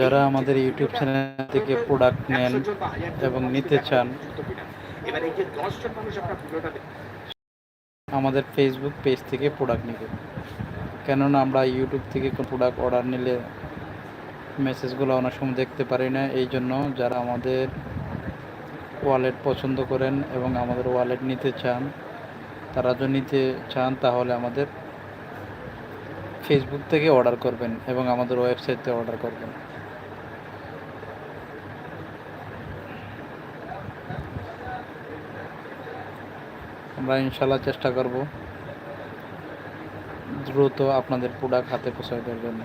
যারা আমাদের YouTube channel থেকে প্রোডাক্ট নেন এবং নিতে চান, আমাদের ফেসবুক পেজ থেকে প্রোডাক্ট নেবেন কেননা আমরা ইউটিউব থেকে কোনো প্রোডাক্ট অর্ডার নিলে মেসেজগুলো অনেক সময় দেখতে পারি না, এই জন্য যারা আমাদের ওয়ালেট পছন্দ করেন এবং আমাদের ওয়ালেট নিতে চান, তারা যদি নিতে চান তাহলে আমাদের ফেসবুক থেকে অর্ডার করবেন এবং আমাদের ওয়েবসাইট থেকে অর্ডার করবেন। আমরা ইনশাল্লাহ চেষ্টা করব দ্রুত আপনাদের প্রোডাক্ট হাতে পৌঁছায় দেওয়ার জন্য।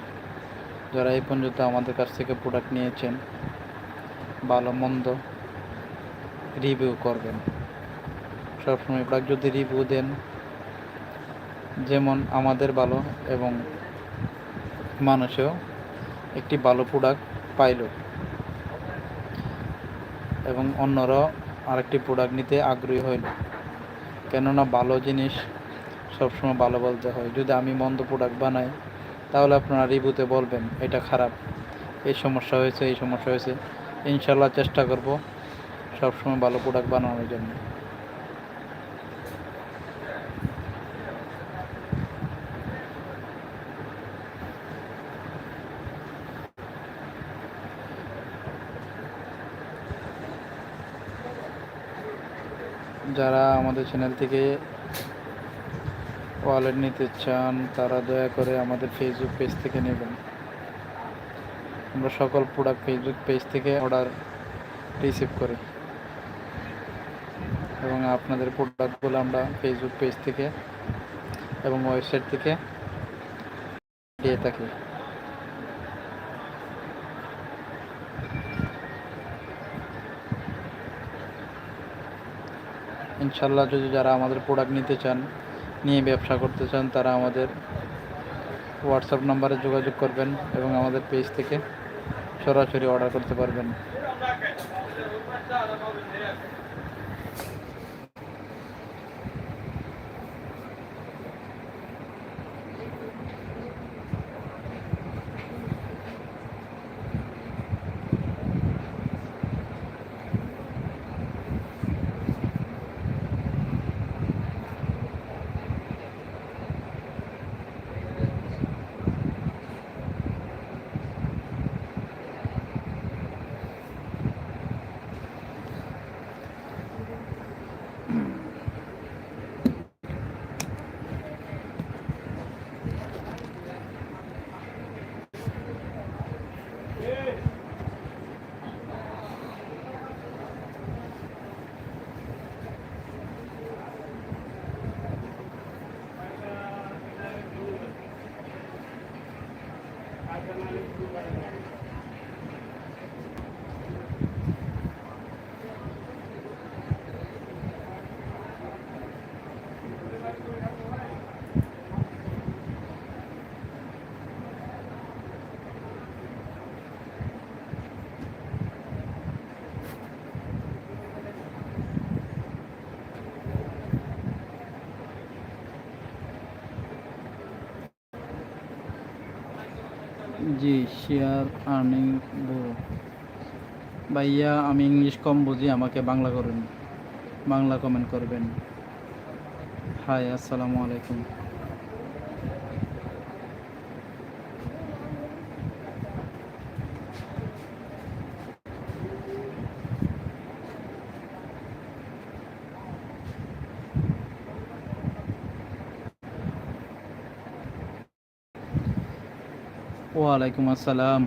যারা এই পর্যন্ত আমাদের কাছ থেকে প্রোডাক্ট নিয়েছেন, ভালো, মন্দ রিভিউ করবেন। সবসময় প্রোডাক্ট যদি রিভিউ দেন, যেমন আমাদের ভালো এবং মানুষেও একটি ভালো প্রোডাক্ট পাইল এবং অন্যরাও আরেকটি প্রোডাক্ট নিতে আগ্রহী হইল। কেননা ভালো জিনিস সবসময় ভালো বলতে হয়। যদি আমি মন্দ প্রোডাক্ট বানাই, তাহলে আপনারা রিভিউতে বলবেন, এটা খারাপ। এই সমস্যা হয়েছে, এই সমস্যা হয়েছে। ইনশাল্লাহ চেষ্টা করব সবসময় ভালো প্রোডাক্ট বানানোর জন্য। যারা আমাদের চ্যানেল থেকে ওয়ালেট নিতে চান, তারা দয়া করে আমাদের ফেসবুক পেজ থেকে নেবেন। আমরা সকল প্রোডাক্ট ফেসবুক পেজ থেকে অর্ডার রিসিভ করি। এবং আপনাদের প্রোডাক্টগুলো আমরা ফেসবুক পেজ থেকে এবং ওয়েবসাইট থেকে দিয়ে থাকি। ইনশাল্লাহ যদি যারা আমাদের প্রোডাক্ট নিতে চান, নিয়ে ব্যবসা করতে চান, তারা আমাদের হোয়াটসঅ্যাপ নাম্বারে যোগাযোগ করবেন এবং আমাদের পেজ থেকে সরাসরি অর্ডার করতে পারবেন। জি শেয়ার আর্নিং ব্যুরো ভাইয়া, আমি ইংলিশ কম বুঝি, আমাকে বাংলা করুন। বাংলা কমেন্ট করবেন। হাই আসসালামু আলাইকুম। ওয়ালাইকুম আসসালাম।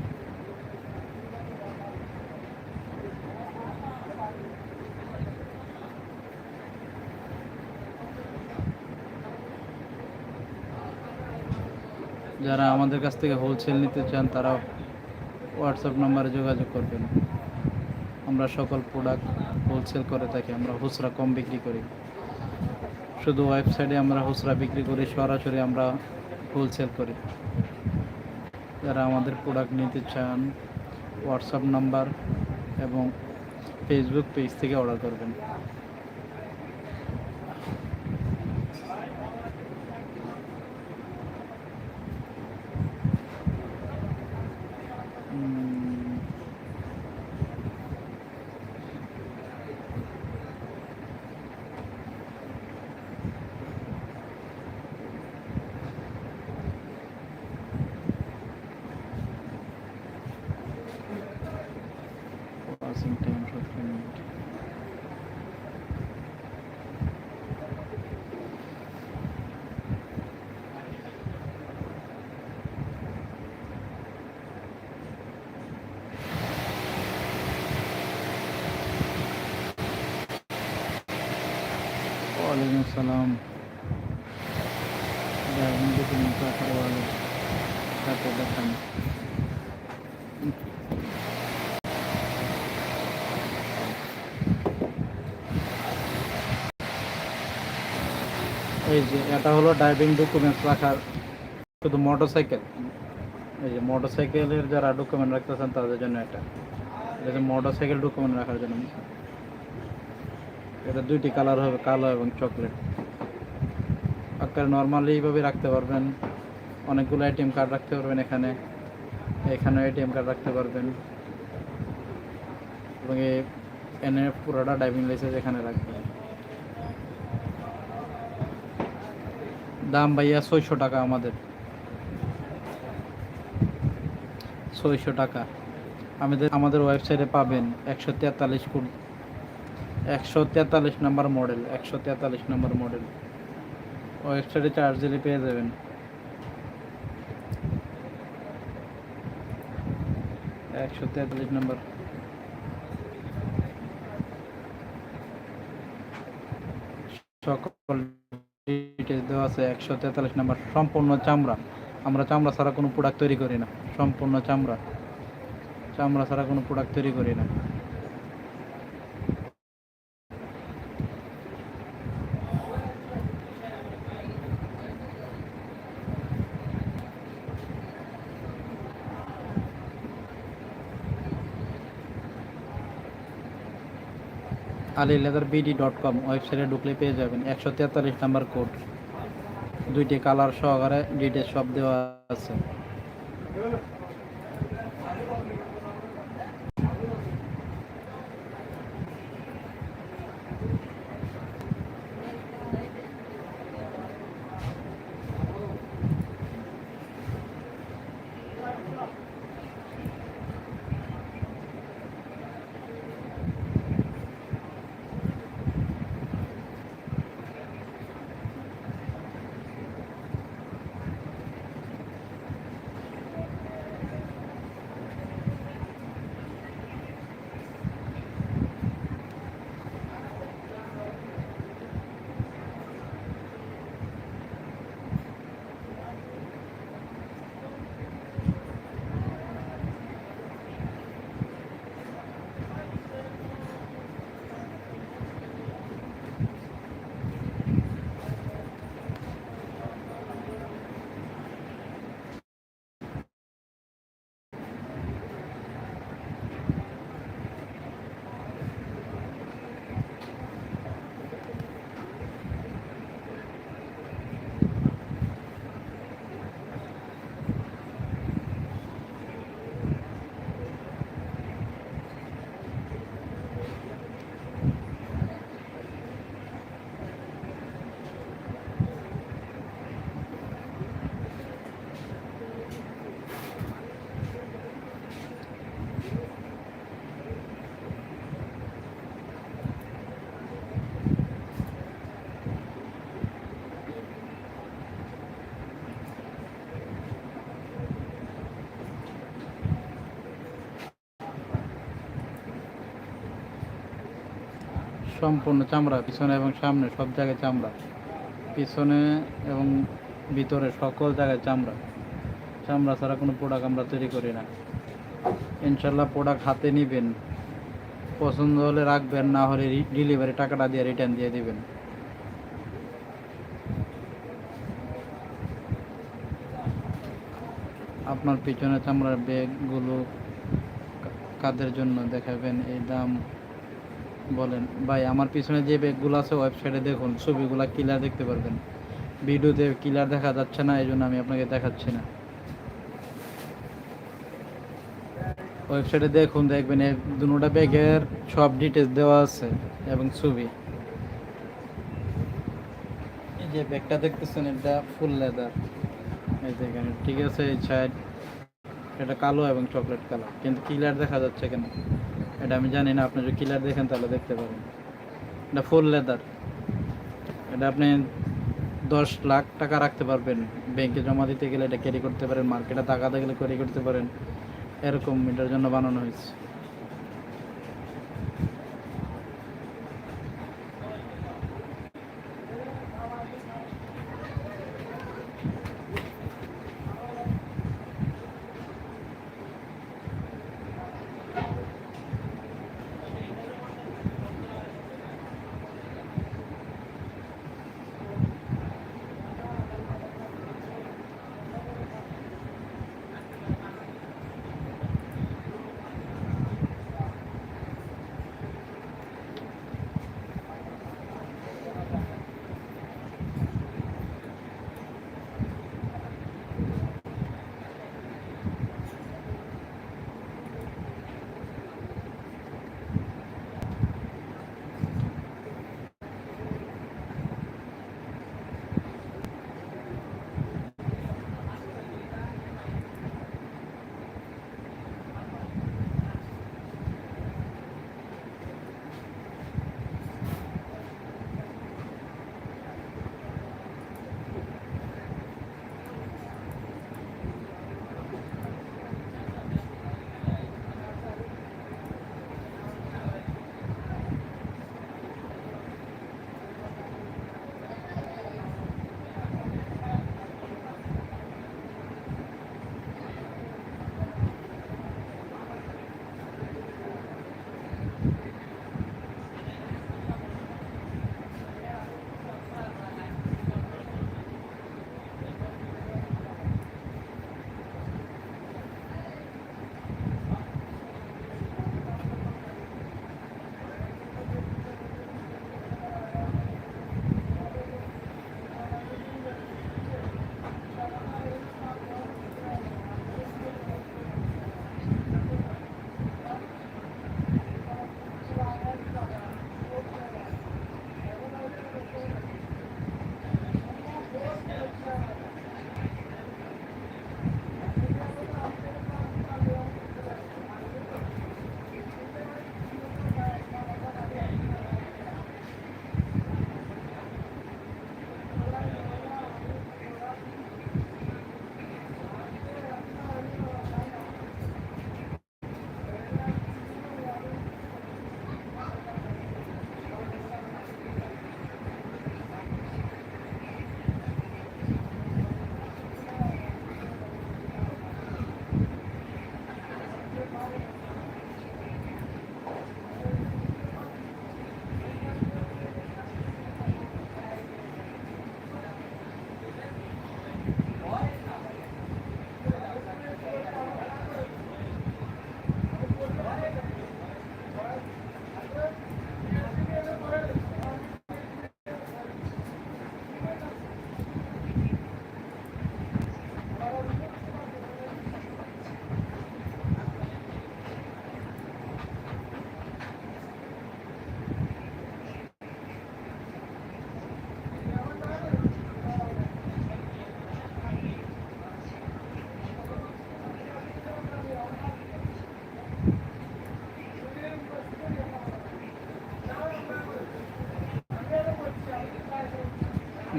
যারা আমাদের কাছ থেকে হোলসেল নিতে চান তারা হোয়াটসঅ্যাপ নাম্বারে যোগাযোগ করবেন। আমরা সকল প্রোডাক্ট হোলসেল করে থাকি, আমরা খুচরা কম বিক্রি করি। শুধু ওয়েবসাইটে আমরা খুচরা বিক্রি করি, সরাসরি আমরা হোলসেল করি। যারা আমাদের প্রোডাক্ট নিতে চান হোয়াটসঅ্যাপ নাম্বার এবং ফেসবুক পেজ থেকে অর্ডার করবেন। পাসিং টাইম সতেরো মিনিট ওয়ালাইকুম আসসালাম ড্রাইভিং ডকুমেন্ট রাখার ওয়ালে সাথে দেখান এই যে, এটা হলো ড্রাইভিং ডকুমেন্টস রাখার শুধু মোটরসাইকেল এই যে মোটরসাইকেলের যারা ডকুমেন্ট রাখতেছেন, তাদের জন্য এটা। এটা মোটরসাইকেল ডকুমেন্ট রাখার জন্য। এটা দুইটি কালার হবে, কালো এবং চকলেট আপনার নর্মালি এইভাবে রাখতে পারবেন। অনেকগুলো এটিএম কার্ড রাখতে পারবেন এখানে। এখানেও এটিএম কার্ড রাখতে পারবেন। এবং এনে পুরোটা ড্রাইভিং লাইসেন্স এখানে রাখবেন। দাম ভাইয়া ছয়শো টাকা আমাদের। ছয়শো টাকা। আমাদের আমাদের ওয়েবসাইটে পাবেন একশো তেতাল্লিশ কোড একশো তেতাল্লিশ নাম্বার মডেল একশো তেতাল্লিশ নাম্বার মডেল ওয়েবসাইটে চার্জ পেয়ে যাবেন। একশো তেতাল্লিশ নাম্বার সকল ডিটেলস দেওয়া আছে একশো তেতাল্লিশ নাম্বার সম্পূর্ণ চামড়া। আমরা চামড়া ছাড়া কোনো প্রোডাক্ট তৈরি করি না। সম্পূর্ণ চামড়া। চামড়া ছাড়া কোনো প্রোডাক্ট তৈরি করি না। Ali leather BD dot com ওয়েবসাইটে ঢুকলে পেয়ে যাবেন। একশো তেতাল্লিশ নাম্বার কোড দুইটি কালার সহকারে ডিটেলস সব দেওয়া আছে। সম্পূর্ণ চামড়া, পিছনে এবং সামনে সব জায়গায় চামড়া। পিছনে এবং ভিতরে সকল জায়গায় চামড়া। চামড়া ছাড়া কোনো প্রোডাক্ট আমরা তৈরি করি না। ইনশাল্লাহ প্রোডাক্ট হাতে নিবেন। পছন্দ হলে রাখবেন, না হলে ডেলিভারি টাকাটা দিয়ে রিটার্ন দিয়ে দিবেন। আপনার পিছনে চামড়ার ব্যাগগুলো কাদের জন্য দেখাবেন? এই দাম বলেন, ভাই, আমার পিছনে যে ব্যাগগুলো আছে ওয়েবসাইটে দেখুন, ছবিগুলো ক্লিয়ার দেখতে পারবেন। ভিডিওতে ক্লিয়ার দেখা যাচ্ছে না এই জন্য আমি আপনাকে দেখাচ্ছি না। ওয়েবসাইটে দেখুন, দেখবেন এই দুটা ব্যাগের সব ডিটেলস দেওয়া আছে এবং ছবি। এই যে ব্যাগটা দেখতেছেন, এটা ফুল লেদার এই দেখেন, ঠিক আছে, এই সাইড এটা কালো এবং চকলেট কালার, কিন্তু কিলার দেখা যাচ্ছে কেন? এটা আমি জানি না, আপনি যদি কিলার দেখেন তাহলে দেখতে পারেন। এটা ফুল লেদার এটা আপনি দশ লাখ টাকা রাখতে পারবেন। ব্যাংকে জমা দিতে গেলে এটা ক্যারি করতে পারেন মার্কেটে টাকা গেলে ক্যারি করতে পারেন। এরকম এটার জন্য বানানো হয়েছে।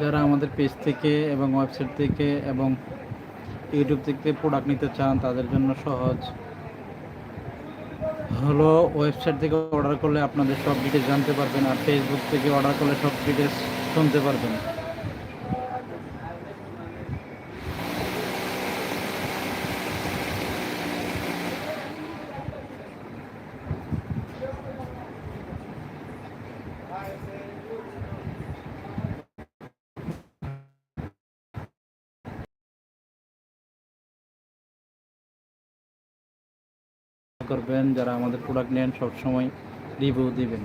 যারা আমাদের পেজ থেকে এবং ওয়েবসাইট থেকে এবং ইউটিউব থেকে প্রোডাক্ট নিতে চান, তাদের জন্য সহজ। হলো ওয়েবসাইট থেকে অর্ডার করলে আপনাদের সব ডিটেলস জানতে পারবেন আর ফেসবুক থেকে অর্ডার করলে সব ডিটেলস শুনতে পারবেন। করবেন যারা আমাদের প্রোডাক্ট নেন সবসময় রিভিউ দিবেন।